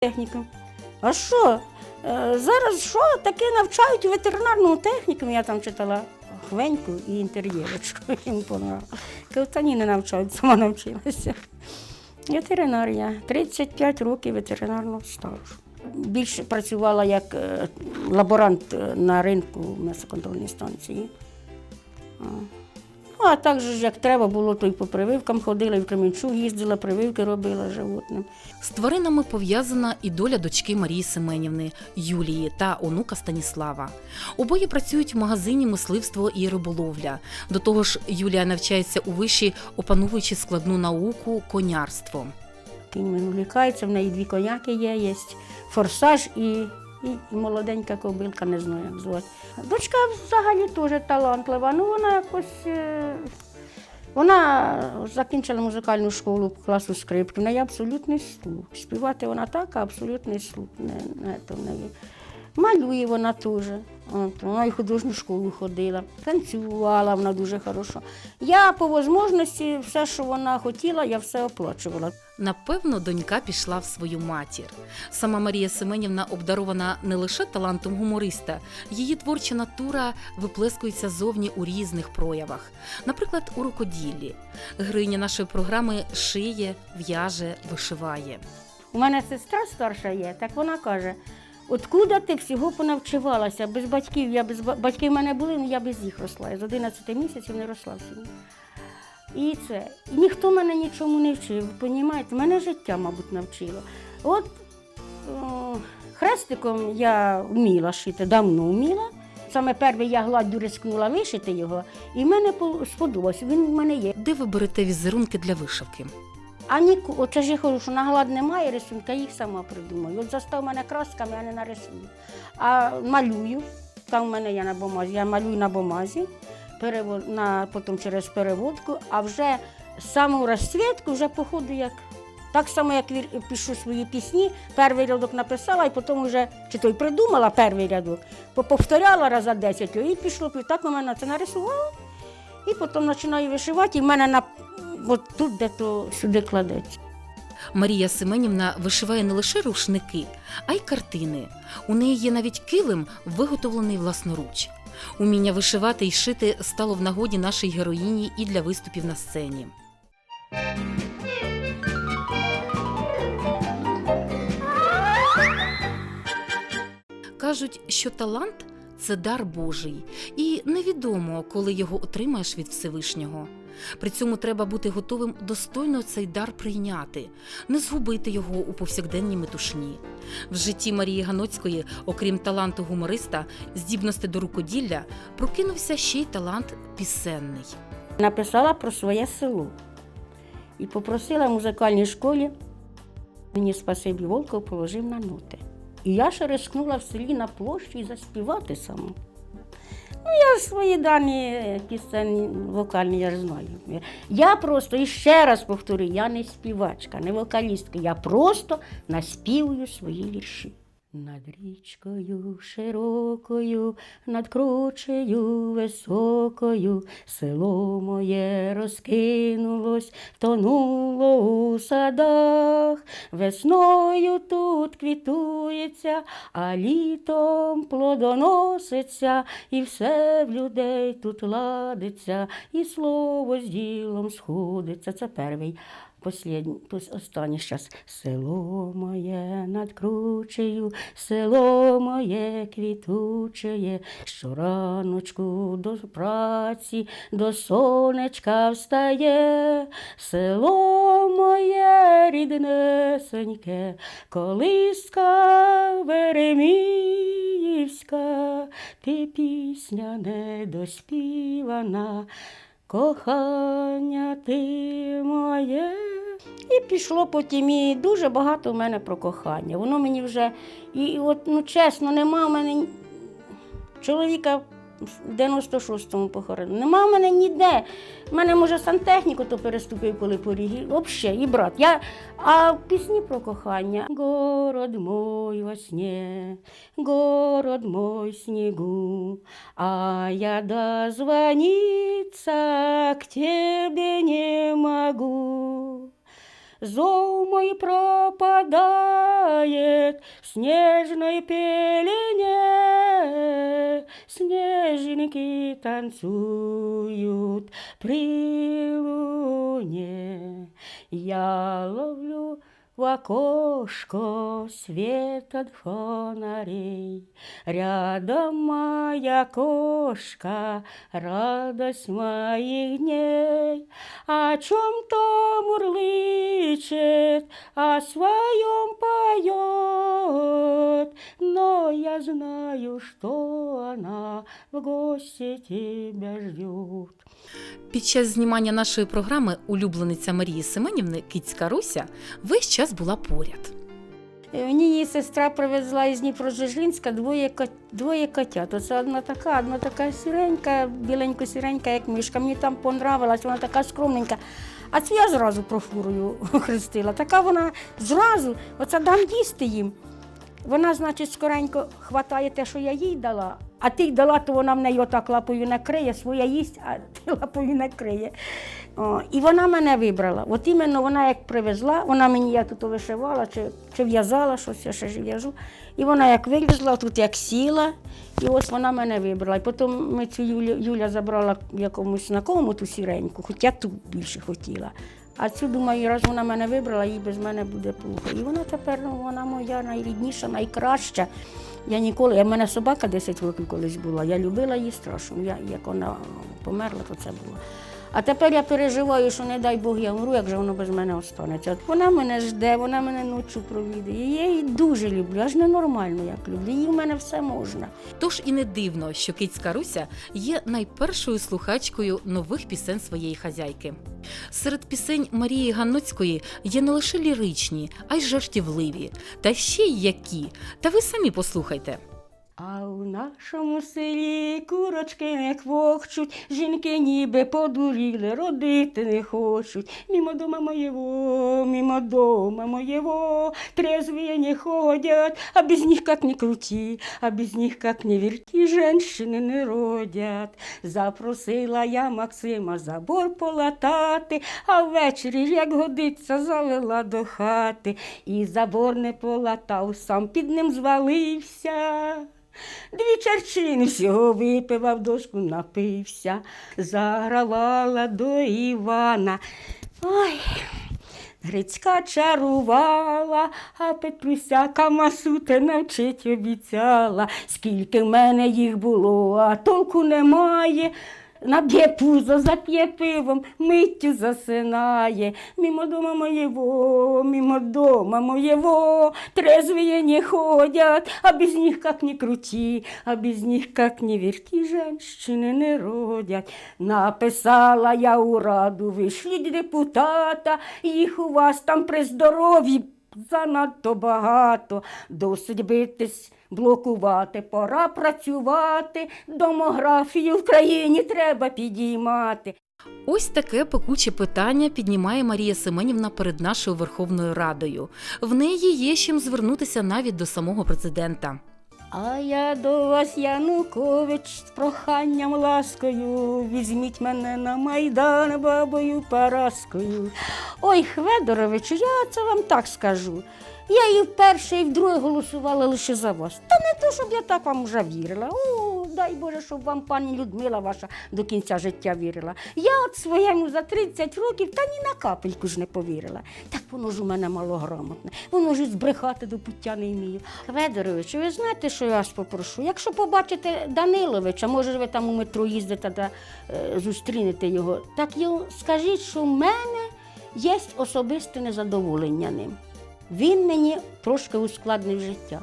технікум. А що? Е, Зараз що таке навчають у ветеринарному технікумі, я там читала хвеньку і інтер'єрочку. Їм. Кажу, та ні, не навчають, сама навчилася. Ветеринарія. 35 років ветеринарного стажу. Більше працювала як е, лаборант е, на ринку м'ясоконтрольній станції. А. Ну, а так же, як треба було, то й по прививкам ходила, і в Кременчуг їздила, прививки робила животним. З тваринами пов'язана і доля дочки Марії Семенівни Юлії та онука Станіслава. Обоє працюють в магазині мисливство і риболовля. До того ж, Юлія навчається у виші, опановуючи складну науку конярство. Кінь увлікається, в неї дві коняки є, є форсаж і, і молоденька кобилка, не знаю, як звати. Дочка взагалі теж талантлива, ну вона якось. е, Вона закінчила музикальну школу класу скрипки, в неї абсолютний слух. Співати вона так, а абсолютний слух. Не, не, не. Малює вона теж. От, вона і художню школу ходила, танцювала вона дуже хорошо. Я по можливості все, що вона хотіла, я все оплачувала. Напевно, донька пішла в свою матір. Сама Марія Семенівна обдарована не лише талантом гумориста, її творча натура виплескується зовні у різних проявах, наприклад, у рукоділлі. Героїня нашої програми шиє, в'яже, вишиває. У мене сестра старша є, так вона каже: откуда ти всього понавчивалася? Без батьків я без батьки в мене були, але я без їх росла. Я з 11 місяців не росла в сім'ї. І це. І ніхто мене нічому не вчив. Понімаєте? Мене життя, мабуть, навчило. От о, хрестиком я вміла шити, давно вміла. Саме перше я гладдю рискнула вишити його, і мене по- сподобалось. Він в мене є. Де ви берете візерунки для вишивки? А ніку, от я кажу, що наглад немає рисунка, їх сама придумаю. От застав мене красками, я не нарисую. А малюю, там в мене я на бумазі, я малюю на бумазі, перевод, на, потім через переводку, а вже саму розцвітку вже по ходу як. Так само, як пишу свої пісні, перший рядок написала, і потім вже чи то й придумала перший рядок, поповторяла раз за 10, і пішло, так у мене це нарисувала. І потім починаю вишивати, і в мене на от тут де то сюди кладеться. Марія Семенівна вишиває не лише рушники, а й картини. У неї є навіть килим, виготовлений власноруч. Уміння вишивати і шити стало в нагоді нашій героїні і для виступів на сцені. Кажуть, що талант це дар Божий, і невідомо, коли його отримаєш від Всевишнього. При цьому треба бути готовим достойно цей дар прийняти, не згубити його у повсякденній метушні. В житті Марії Ганоцької, окрім таланту гумориста, здібності до рукоділля, прокинувся ще й талант пісенний. Написала про своє село і попросила в музикальній школі. Мені спасибі Волков положив на ноти. І я ще рискнула в селі на площі і заспівати саму. Ну, я свої дані пісенні, вокальні, я знаю. Я просто, і ще раз повторю, я не співачка, не вокалістка, я просто наспівую свої вірші. Над річкою широкою, над кручею високою, село моє розкинулось, тонуло у садах, весною тут квітується, а літом плодоноситься, і все в людей тут ладиться, і слово з ділом сходиться. Це перший. Послідній, пос- останній час. Село моє над кручею, село моє квітучеє, щораночку до праці, до сонечка встає, село моє ріднесеньке, колиска Вереміївська, ти пісня недоспівана, кохання ти моє. І пішло потім і дуже багато в мене про кохання. Воно мені вже, і от, ну чесно, нема в мене чоловіка в 96-му похоронено. Нема в мене ніде. У мене, може, сантехніку то переступив, коли поріг. Взагалі, і брат. Я, а пісні про кохання. Город мой во сне, город мой в снегу, а я дозвониться к тебе не могу. Зов мой пропадает в снежной пелене. Снежинки танцуют при луне. Я ловлю в окошко свет от фонарей. Рядом моя кошка, радость моих дней. О чем-то мурлычет, о своем я знаю, что она в гости тебя ждет. Під час знімання нашої програми улюблениця Марії Семенівни Кицька Руся весь час була поряд. Мені її сестра привезла із Дніпродзержинська двоє, двоє котят. Оце одна така, одна така сіренька, біленько-сіренька, як мишка. Мені там понравилась, вона така скромненька. А цю я зразу профурою хрестила. Така вона зразу, оце дам їсти їм. Вона, значить, скоренько хватає те, що я їй дала, а ти й дала, то вона в неї отак лапою накриє, своя їсть, а ти лапою накриє. О, і вона мене вибрала. От іменно вона як привезла, вона мені я тут вишивала чи, чи в'язала щось, я ще ж в'яжу. І вона як вилізла, тут як сіла, і ось вона мене вибрала. І потім ми цю Юля, Юля забрала якомусь знакомому ту сіреньку, хоч я ту більше хотіла. А цю думаю, раз вона мене вибрала, їй без мене буде плохо. І вона тепер ну, вона моя найрідніша, найкраща. Я ніколи, в мене собака 10 років колись була. Я любила її страшно. Я, як вона померла, то це було. А тепер я переживаю, що не дай Бог я вмру, як же воно без мене останеться. От вона мене жде, вона мене ночі провідає. Я її дуже люблю, аж ненормально як люблю. Їй в мене все можна. Тож і не дивно, що Кицька Руся є найпершою слухачкою нових пісень своєї хазяйки. Серед пісень Марії Ганноцької є не лише ліричні, а й жартівливі, та ще й які. Та ви самі послухайте. А у нашому селі курочки не квохчуть, жінки ніби подуріли, родити не хочуть. Мимо дома моєго, мимо дома моєго, трезвые не ходять, а без них как ни крути, а без них как ни верти, женщини не родять. Запросила я Максима забор полатати, а ввечері, як годиться, завела до хати. І забор не полатав, сам під ним звалився. Дві черчини всього випив, а в дошку напився, загравала до Івана. Ой, Грицька чарувала, а Петруся камасути навчить обіцяла. Скільки в мене їх було, а толку немає. Наб'є пузо, зап'є пивом, миттю засинає. Мимо дома моєго, мимо дома моєго, трезвые не ходять, а без них как ни крути, а без них как ни верти, женщини не родять. Написала я у раду, вишліть депутата, їх у вас там при здоров'ї занадто багато. Досить битись, блокувати, пора працювати, домографію в країні треба підіймати. Ось таке пекуче питання піднімає Марія Семенівна перед нашою Верховною Радою. В неї є чим звернутися навіть до самого президента. А я до вас, Янукович, з проханням ласкою, візьміть мене на майдан бабою Параскою. Ой, Хведоровичу, я це вам так скажу. Я і вперше, і вдруге голосувала лише за вас. Та не то, щоб я так вам вже вірила. О, дай Боже, щоб вам пані Людмила ваша до кінця життя вірила. Я от своєму за 30 років та ні на капельку ж не повірила. Так воно ж у мене малограмотне. Воно ж збрехати до пуття не вмію. Федорович, ви знаєте, що я вас попрошу? Якщо побачите Даниловича, може ви там у метро їздите та е, зустрінете його, так скажіть, що в мене є особисте незадоволення ним. Він мені трошки ускладнив життя.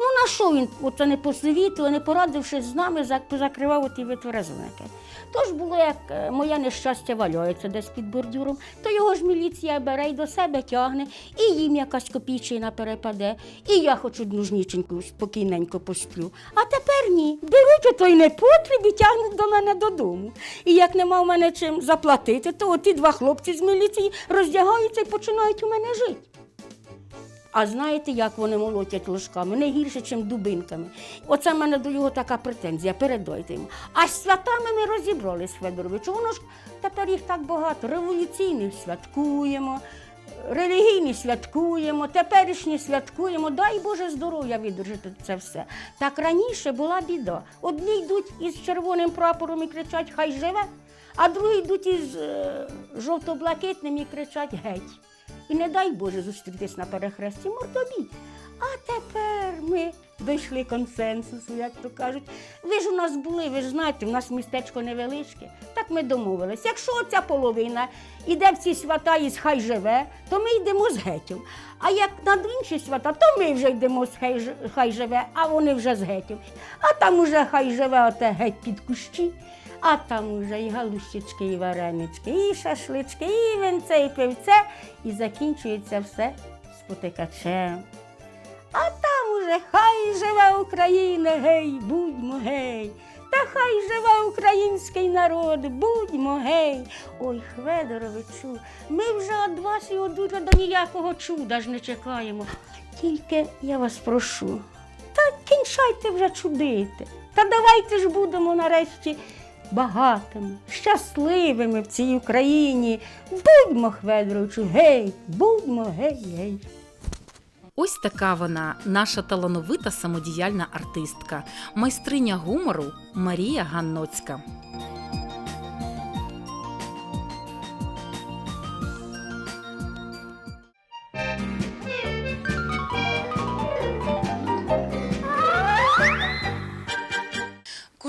Ну на що він оце не посвітило, не порадившись з нами, закривав оті витверезники. Тож було, як е, моє нещастя валяється десь під бордюром, то його ж міліція бере й до себе тягне, і їм якась копійчина перепаде, і я хоч одну жніченьку спокійненько посплю. А тепер ні. Беруть ото й непотріб і тягнуть до мене додому. І як нема в мене чим заплатити, то оті два хлопці з міліції роздягаються і починають у мене жити. А знаєте, як вони молотять ложками? Не гірше, ніж дубинками. Оце в мене до його така претензія, передайте йому. А з святами ми розібрались, Федоровичу. Воно ж тепер їх так багато. Революційних святкуємо, релігійні святкуємо, теперішні святкуємо. Дай Боже здоров'я видержати це все. Так раніше була біда. Одні йдуть із червоним прапором і кричать Хай живе, а другі йдуть із е, жовто-блакитним і кричать геть. І не дай Боже зустрітись на перехресті мордобій. А тепер ми дійшли консенсусу, як то кажуть. Ви ж у нас були, ви ж знаєте, у нас містечко невеличке. Так ми домовились. Якщо ця половина іде в ці свята із хай живе, то ми йдемо з гетів. А як на інші свята, то ми вже йдемо з хай живе, а вони вже з гетів. А там уже хай живе оте геть під кущі. А там уже і галущички, і варенички, і шашлички, і винце, і пивце. І закінчується все спотикачем. А там уже хай живе Україна, гей, будьмо гей. Та хай живе український народ, будьмо гей. Ой, Хведоровичу, ми вже від вас і одужа до ніякого чуда ж не чекаємо. Тільки я вас прошу, та кінчайте вже чудити. Та давайте ж будемо нарешті багатими, щасливими в цій Україні. Будьмо, Хведоровичу, гей, будьмо гей, гей. Ось така вона, наша талановита самодіяльна артистка, майстриня гумору Марія Ганноцька.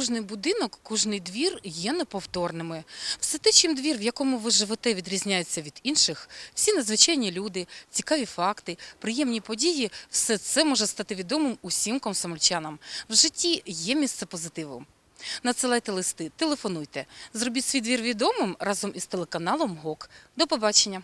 Кожний будинок, кожний двір є неповторними. Все те, чим двір, в якому ви живете, відрізняється від інших, всі надзвичайні люди, цікаві факти, приємні події, все це може стати відомим усім комсомольчанам. В житті є місце позитиву. Надсилайте листи, телефонуйте. Зробіть свій двір відомим разом із телеканалом ГОК. До побачення!